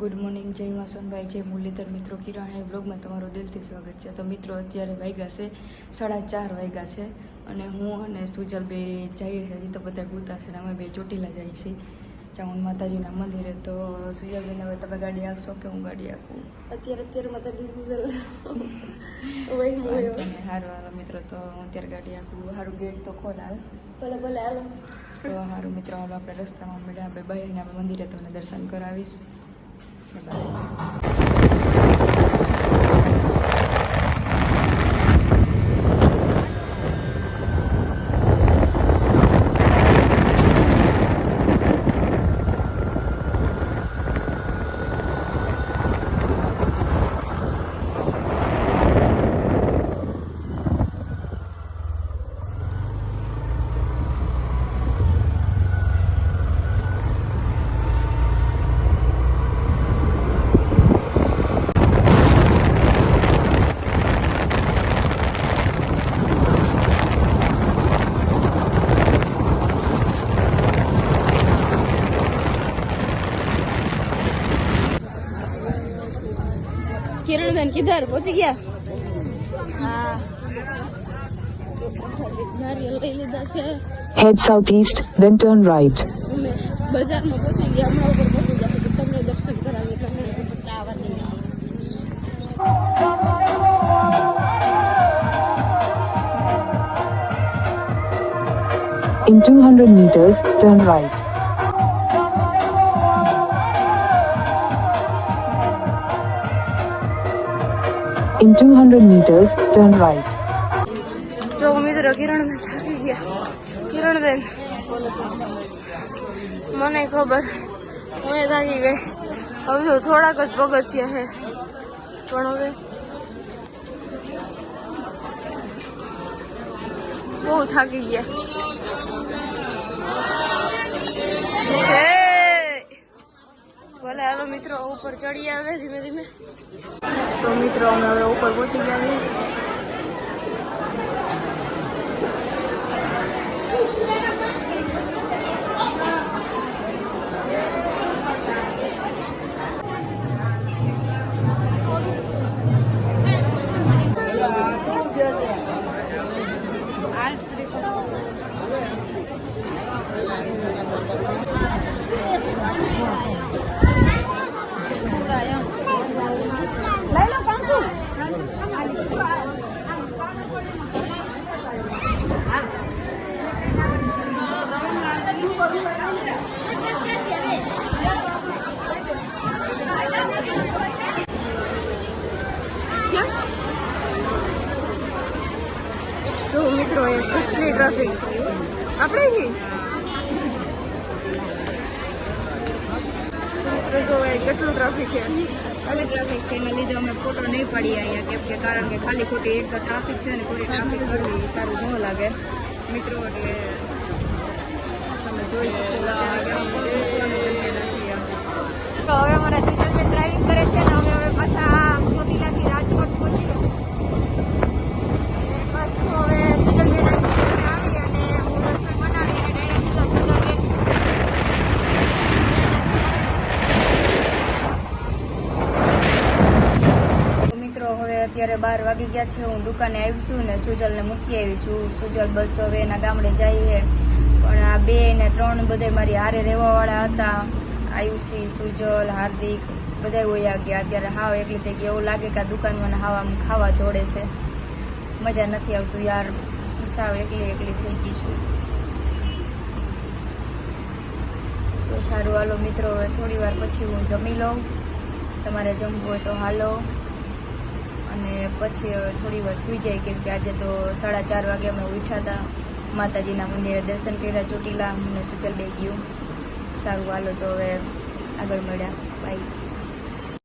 Good morning જય માસનભાઈ જય મુરલીધર મિત્રો કિરણ એ બ્લોગમાં તમારું દિલથી સ્વાગત છે. તો મિત્રો અત્યારે વાગ્યા છે સાડા ચાર વાગ્યા છે અને હું અને સુજલ બે જઈએ છીએ. હજી તો બધા ગુતા છે અને અમે બે ચોટીલા જઈએ છીએ. ચામુંડ માતાજીના મંદિરે. તો સુજલબેન હવે તમે ગાડી આપશો કે હું ગાડી આપું? અત્યારે અત્યારે માતા ડિસિઝન સારું. હાલો મિત્રો તો હું અત્યારે ગાડી આપું. સારું ગેટ તો ખોલ હાલ. ભલે ભલે હાલો. તો સારું મિત્રો હાલો આપણે રસ્તામાં મળ્યા આપણે બહેને આપણે મંદિરે તમને દર્શન કરાવીશ. Thank you. બાય કિરણબેન કિધર પહોંચી ગયા હા નારિયેલ લઈ લીધા છે Head southeast, then turn right. અમે બજારમાં પહોંચી ગયા હમણાં ઉપર પહોંચી ગયા તો તમને દર્શન કરાવીએ એટલે અમે ઉપર આવવા દઈએ In 200 meters, turn right. In 200 meters, turn right. જો મિત્રો કિરણબેન થાકી ગયા. કિરણબેન. મને ખબર. હું થાકી ગઈ. હવે જો થોડાક જ પગથિયા છે. પણ હવે બહુ થાકી ગયા. છે. ભલે હાલો મિત્રો ઉપર ચડી આવે ધીમે ધીમે તો મિત્રો અમે હવે ઉપર પહોંચી ગયા છીએ જો મિત્રો એ કેટલી ટ્રાફિક છે આપણે જી મિત્રો જો એ કેટલું ટ્રાફિક છે ખાલી ટ્રાફિક છે એના લીધે અમે ફોટો નહીં પાડીએ અહીંયા કેમ કે કારણ કે ખાલી ખોટી એક તો ટ્રાફિક છે ને ખોટી ટ્રાફિક કરવી સારું ન લાગે મિત્રો એટલે તમે જોઈ શકો અત્યારે કે આમ કોઈ મૂકવાની જગ્યા નથી એમ તો હવે અમારા સિઝલબેન ડ્રાઇવિંગ કરે છે ને અત્યારે બાર વાગી ગયા છે. હું દુકાને આવી છું ને સુજલને મૂકી આવી છું. સુજલ બસ હવે એના ગામડે જઈએ પણ આ બે ને ત્રણ બધા મારી હારે રહેવાવાળા હતા. આયુષી, સુજલ, હાર્દિક બધા વયા ગયા અત્યારે હાવ એકલી થઈ ગઈ. એવું લાગે કે આ દુકાનમાં હાવ આમ ખાવા દોડે છે. મજા નથી આવતું યાર. સાવ એકલી એકલી થઈ ગઈ છું. તો સારું, હાલો મિત્રો, હવે થોડી વાર પછી હું જમી લઉં. તમારે જમવું હોય તો હાલો. અને પછી થોડી વાર સૂઈ જાય કેમ કે આજે તો સાડા ચાર વાગે અમે ઉઠ્યા હતા. માતાજીના મંદિરે દર્શન કર્યા ચોટીલા, અમને સુચલ બે ગયું. સારું, હાલો તો હવે આગળ મળ્યા. બાય